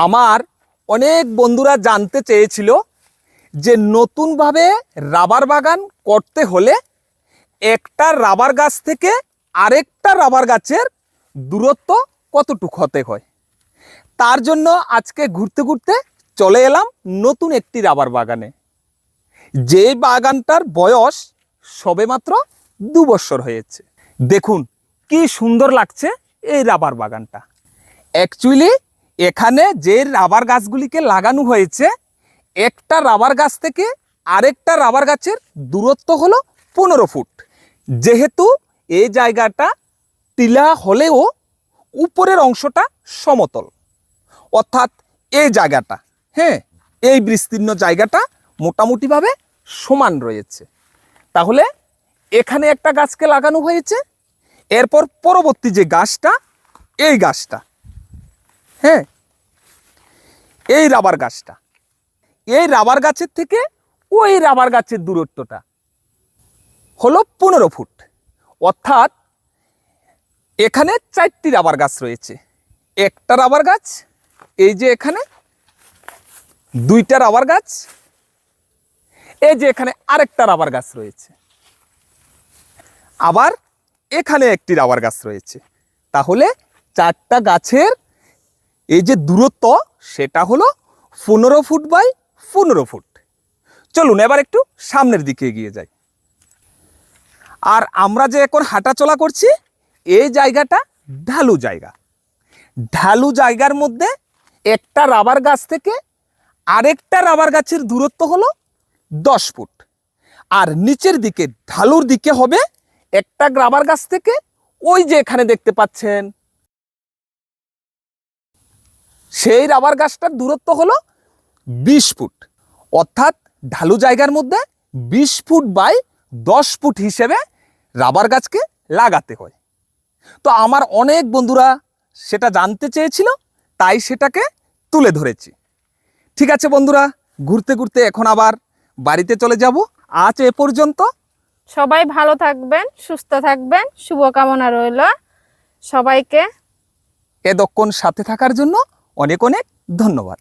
আমার অনেক বন্ধুরা জানতে চেয়েছিল যে নতুনভাবে রাবার বাগান করতে হলে একটা রাবার গাছ থেকে আরেকটা রাবার গাছের দূরত্ব কতটুকু হতে হয়? তার জন্য আজকে ঘুরতে ঘুরতে চলে এলাম নতুন একটি রাবার বাগানে। যে বাগানটার বয়স সবেমাত্র দু বছর হয়েছে। দেখুন, কি সুন্দর লাগছে এই রাবার বাগানটা। অ্যাকচুয়ালি এখানে যে রাবার গাছগুলিকে লাগানো হয়েছে, একটা রাবার গাছ থেকে আরেকটা রাবার গাছের দূরত্ব হলো পনেরো ফুট। যেহেতু এই জায়গাটা টিলা হলেও উপরের অংশটা সমতল। অর্থাৎ এই জায়গাটা হ্যাঁ এই বিস্তীর্ণ জায়গাটা মোটামুটিভাবে সমান রয়েছে। তাহলে এখানে একটা গাছকে লাগানো হয়েছে, এরপর পরবর্তী যে গাছটা, এই গাছটা। হ্যাঁ? এই রাবার গাছটা। এই রাবার গাছের থেকে ওই রাবার গাছের দূরত্বটা হলো পনেরো ফুট। অর্থাৎ এখানে চারটি রাবার গাছ রয়েছে। একটা রাবার গাছ, এই যে এখানে দুইটা রাবার গাছ, এই যে এখানে আরেকটা রাবার গাছ রয়েছে। আবার এখানে একটি রাবার গাছ রয়েছে। তাহলে চারটা গাছের এই যে দূরত্ব, সেটা হলো পনেরো ফুট বাই পনেরো ফুট। চলুন এবার একটু সামনের দিকে এগিয়ে যাই। আর আমরা যে এখন হাঁটাচলা করছি, এই জায়গাটা ঢালু জায়গা। ঢালু জায়গার মধ্যে একটা রাবার গাছ থেকে আরেকটা রাবার গাছের দূরত্ব হলো দশ ফুট। আর নিচের দিকে ঢালুর দিকে হবে একটা রাবার গাছ থেকে ওই যে এখানে দেখতে পাচ্ছেন সেই রাবার গাছটার দূরত্ব হলো বিশ ফুট। অর্থাৎ ঢালু জায়গার মধ্যে বিশ ফুট বাই দশ ফুট হিসেবে রাবার গাছকে লাগাতে হয়। তো আমার অনেক বন্ধুরা সেটা জানতে চেয়েছিল তাই সেটাকে তুলে ধরেছি। ঠিক আছে বন্ধুরা ঘুরতে ঘুরতে এখন আবার বাড়িতে চলে যাব। আজ এ পর্যন্ত। সবাই ভালো থাকবেন সুস্থ থাকবেন শুভকামনা রইল সবাইকে। এতক্ষণ সাথে থাকার জন্য অনেক অনেক ধন্যবাদ।